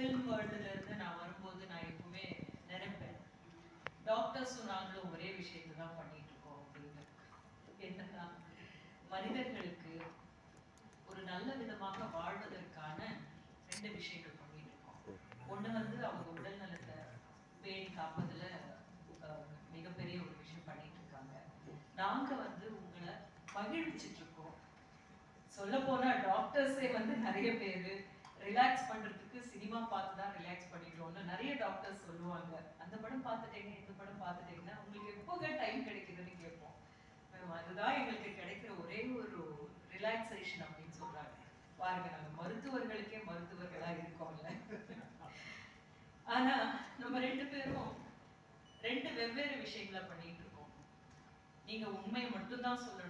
Film வேர்ல்டுலேருந்து நான் வரும்போது நான் எப்பவுமே நினைப்பேன். டாக்டர்ஸும் நாங்களும் ஒரே விஷயத்தை தான் பண்ணிட்டு இருக்கோம் அப்படின்னு. என்னன்னா மனிதர்களுக்கு ஒரு நல்ல விதமாக வாழ்வதற்கான ரெண்டு விஷயங்கள் பண்ணிட்டு இருக்கோம். ஒண்ணு வந்து அவங்க உடல் நலத்தை பேணி காப்பதில் அஹ், மிகப்பெரிய ஒரு விஷயம் பண்ணிட்டு இருக்காங்க. நாங்க வந்து உங்களை மகிழ்விச்சிட்டு இருக்கோம். சொல்ல போனா டாக்டர்ஸே வந்து நிறைய பேரு ரிலாக்ஸ் பண்றதுக்கு சினிமா பார்த்து தான் ரிலாக்ஸ் பண்ணிக்கிறோம்னு நிறைய டாக்டர்ஸ் சொல்லுவாங்க. அந்த படம் பார்த்துட்டீங்க இந்த படம் பார்த்துட்டீங்கன்னா உங்களுக்கு எப்போங்க டைம் கிடைக்குதுன்னு கேட்போம். அதுதான் எங்களுக்கு கிடைக்கிற ஒரே ஒரு ரிலாக்ஸேஷன் அப்படின்னு சொல்றாங்க. பாருங்க நாங்க மருத்துவர்களுக்கே மருத்துவர்களா இருக்கோம்ல. ஆனா நம்ம ரெண்டு பேரும் ரெண்டு வெவ்வேறு விஷயங்களை பண்ணிட்டு இருக்கோம். நீங்க உண்மையை மட்டும்தான் சொல்லணும்.